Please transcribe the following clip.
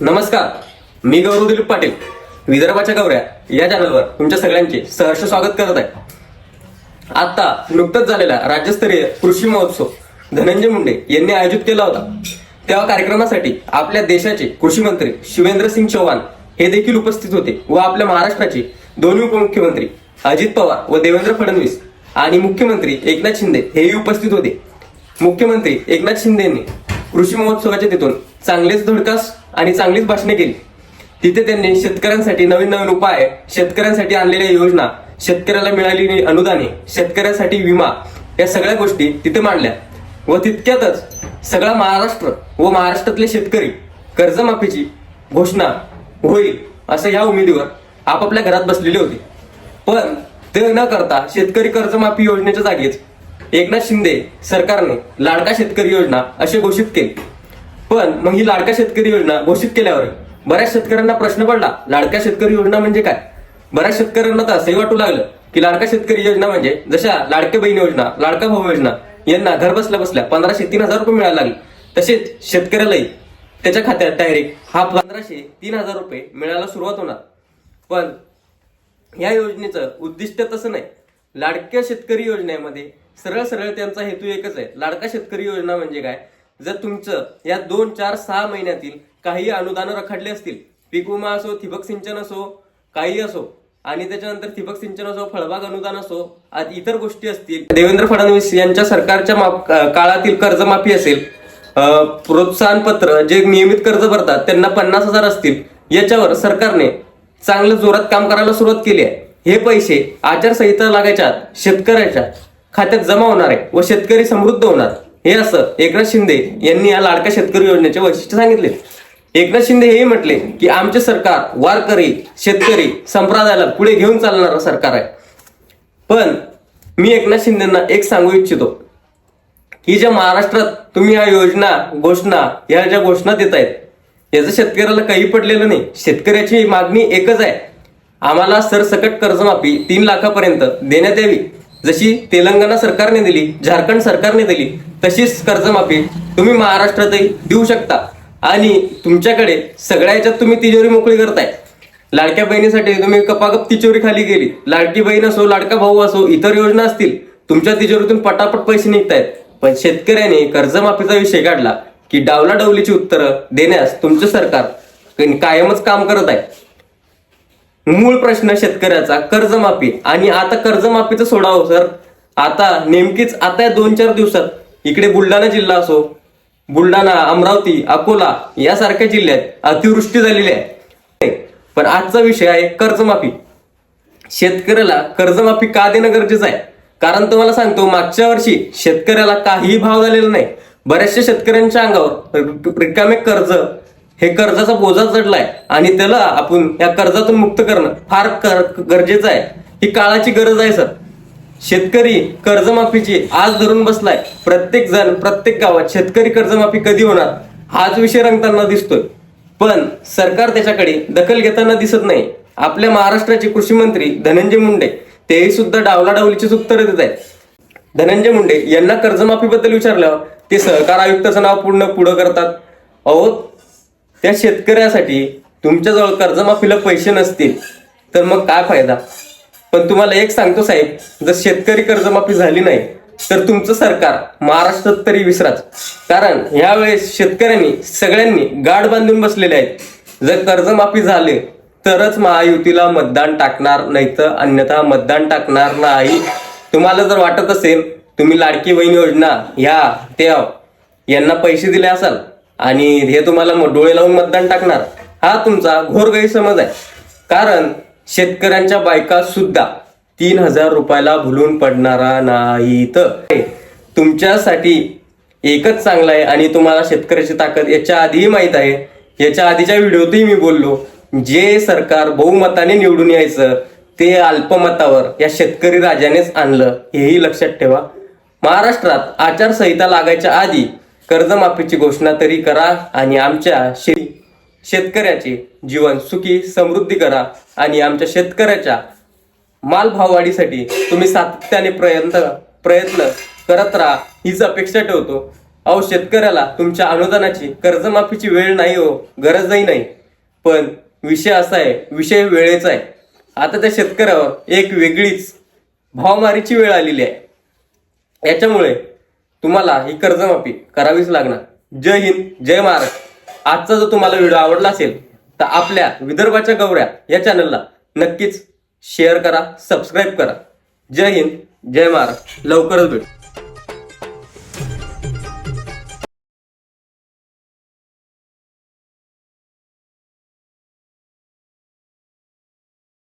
नमस्कार मी गौरव दिलीप पाटील विदर्भाच्या गौऱ्या या चॅनलवर तुमच्या सगळ्यांचे सहर्ष स्वागत करत आहे. आता नुकताच झालेला राज्यस्तरीय कृषी महोत्सव धनंजय मुंडे यांनी आयोजित केला होता. त्या कार्यक्रमासाठी आपल्या देशाचे कृषी मंत्री शिवेंद्र सिंग चौहान हे देखील उपस्थित होते व आपल्या महाराष्ट्राचे दोन्ही उपमुख्यमंत्री अजित पवार व देवेंद्र फडणवीस आणि मुख्यमंत्री एकनाथ शिंदे हेही उपस्थित होते. मुख्यमंत्री एकनाथ शिंदे यांनी कृषी महोत्सवाच्या तिथून चांगलेच धडकास आणि चांगलीच भाषणे केली. तिथे त्यांनी शेतकऱ्यांसाठी नवीन नवीन उपाय शेतकऱ्यांसाठी आणलेल्या योजना शेतकऱ्याला मिळालेली अनुदाने शेतकऱ्यांसाठी विमा या सगळ्या गोष्टी तिथे मांडल्या. व तितक्यातच सगळा महाराष्ट्र व महाराष्ट्रातले शेतकरी कर्जमाफीची घोषणा होईल असं या उमेदीवर आपापल्या घरात बसलेले होते. पण ते न करता शेतकरी कर्जमाफी योजनेच्या जागीच एकनाथ शिंदे सरकारने लाडका शेतकरी योजना असे घोषित केले. पण मग ही लाडका शेतकरी योजना घोषित केल्यावर बऱ्याच शेतकऱ्यांना प्रश्न पडला लाडका शेतकरी योजना म्हणजे काय? बऱ्याच शेतकऱ्यांना तर असंही वाटू लागलं की लाडका शेतकरी योजना म्हणजे जशा लाडके बहीण योजना लाडका भाऊ योजना यांना घर बसल्या बसल्या पंधराशे तीन हजार रुपये मिळायला लागले. तसेच शेतकऱ्यालाही त्याच्या खात्यात डायरेक्ट हा पंधराशे तीन हजार रुपये मिळायला सुरुवात होणार. पण या योजनेचं उद्दिष्ट तसं नाही. लाडक्या शेतकरी योजनेमध्ये सरळ सरळ त्यांचा हेतू एकच आहे. लाडका शेतकरी योजना म्हणजे काय? जर तुमचं या दोन चार सहा महिन्यातील काही अनुदानं रखडले असतील पीक विमा असो ठिबक सिंचन असो काही असो आणि त्याच्यानंतर ठिबक सिंचन असो फळबाग अनुदान असो आज इतर गोष्टी असतील देवेंद्र फडणवीस यांच्या सरकारच्या माप- काळातील कर्जमाफी असेल प्रोत्साहन पत्र जे नियमित कर्ज भरतात त्यांना पन्नास हजार असतील याच्यावर सरकारने चांगलं जोरात काम करायला सुरुवात केली आहे. हे पैसे आचारसंहिता लागायच्या शेतकऱ्याच्या खात्यात जमा होणार आहे व शेतकरी समृद्ध होणार. हे असं एकनाथ शिंदे यांनी या लाडका शेतकरी योजनेचे वैशिष्ट्य सांगितले. एकनाथ शिंदे हेही म्हटले की आमचे सरकार वारकरी शेतकरी संप्रदायाला पुढे घेऊन चालणारं सरकार आहे. पण मी एकनाथ शिंदेना एक सांगू इच्छितो की ज्या महाराष्ट्रात तुम्ही ह्या योजना घोषणा या ज्या घोषणा देत आहेत याचं शेतकऱ्याला काही पडलेलं नाही. शेतकऱ्याची मागणी एकच आहे. आम्हाला सरसकट कर्जमाफी तीन लाखापर्यंत देण्यात यावी. जशी तेलंगणा सरकारने दिली झारखंड सरकारने दिली तशीच कर्जमाफी तुम्ही महाराष्ट्रातही देऊ शकता. आणि तुमच्याकडे सगळ्या ह्याच्यात तुम्ही तिजोरी मोकळी करताय. लाडक्या बहिणीसाठी तुम्ही कपाकप तिजोरी खाली गेली लाडकी बहीण असो लाडका भाऊ असो इतर योजना असतील तुमच्या तिजोरीतून पटापट पैसे निघतायत. पण शेतकऱ्याने कर्जमाफीचा विषय काढला की डावला डावलीची उत्तरं देण्यास तुमचं सरकार कायमच काम करत आहे. मूळ प्रश्न शेतकऱ्याचा कर्जमाफी. आणि आता कर्जमाफीचं सोडावं सर. आता नेमकीच आता या दोन चार दिवसात इकडे बुलढाणा जिल्हा असो बुलढाणा अमरावती अकोला यासारख्या जिल्ह्यात अतिवृष्टी झालेली आहे. पण आजचा विषय आहे कर्जमाफी. शेतकऱ्याला कर्जमाफी का देणं गरजेचं आहे? कारण तुम्हाला सांगतो मागच्या वर्षी शेतकऱ्याला काहीही भाव झालेला नाही. बऱ्याचशा शेतकऱ्यांच्या अंगावर रिकामे कर्ज हे कर्जाचा बोजा चढलाय आणि त्याला आपण या कर्जातून मुक्त करणं फार कर- गरजेचं आहे. ही काळाची गरज आहे सर. शेतकरी कर्जमाफीची आज धरून बसलाय. प्रत्येक जण प्रत्येक गावात शेतकरी कर्जमाफी कधी होणार हाच विषय रंगताना दिसतोय. पण सरकार त्याच्याकडे दखल घेताना दिसत नाही. आपल्या महाराष्ट्राचे कृषी मंत्री धनंजय मुंडे तेही सुद्धा डावलाडावलीचीच उत्तरं देत आहेत. धनंजय मुंडे यांना कर्जमाफीबद्दल विचारल्यावर ते सहकार आयुक्ताचं नाव पूर्ण पुढं करतात. अहो त्या शेतकऱ्यासाठी तुमच्याजवळ कर्जमाफीला पैसे नसतील तर मग काय फायदा? पण तुम्हाला एक सांगतो साहेब जर शेतकरी कर्जमाफी झाली नाही तर तुमचं सरकार महाराष्ट्रात तरी विसराच. कारण यावेळेस शेतकऱ्यांनी सगळ्यांनी गाठ बांधून बसलेले आहेत. जर कर्जमाफी झाले तरच महायुतीला मतदान टाकणार नाही तर अन्यथा मतदान टाकणार नाही. तुम्हाला जर वाटत असेल तुम्ही लाडकी बहीण योजना ह्या त्या यांना पैसे दिले असाल आणि हे तुम्हाला डोळे लावून मतदान टाकणार. हा तुमचा घोर गैरसमज आहे. कारण शेतकऱ्यांच्या बायका सुद्धा तीन हजार रुपयाला भुलून पडणारा नाहीत. तुमच्यासाठी एकच चांगला आहे आणि तुम्हाला शेतकऱ्याची ताकद याच्या आधीही माहीत आहे. याच्या आधीच्या व्हिडिओतही मी बोललो जे सरकार बहुमताने निवडून यायचं ते अल्पमतावर या शेतकरी राजानेच आणलं हेही लक्षात ठेवा. महाराष्ट्रात आचारसंहिता लागायच्या आधी कर्जमाफीची घोषणा तरी करा आणि आमच्या शे शेतकऱ्याचे जीवन सुखी समृद्धी करा आणि आमच्या शेतकऱ्याच्या माल भाववाढीसाठी तुम्ही सातत्याने प्रयत्न प्रयत्न करत राहा. हीच अपेक्षा ठेवतो. अहो शेतकऱ्याला तुमच्या अनुदानाची कर्जमाफीची वेळ नाही हो गरजही नाही. पण विषय असा आहे विषय वेळेचा आहे. आता त्या शेतकऱ्यावर एक वेगळीच भावमारीची वेळ आलेली आहे. याच्यामुळे तुम्हाला ही कर्जमाफी करावीच लागणार. जय हिंद जय महाराष्ट्र. आजचा जर तुम्हाला व्हिडिओ आवडला असेल तर आपल्या विदर्भाच्या गौऱ्या या चॅनलला नक्कीच शेअर करा सबस्क्राईब करा. जय हिंद जय महाराष्ट्र. लवकरच भेटू.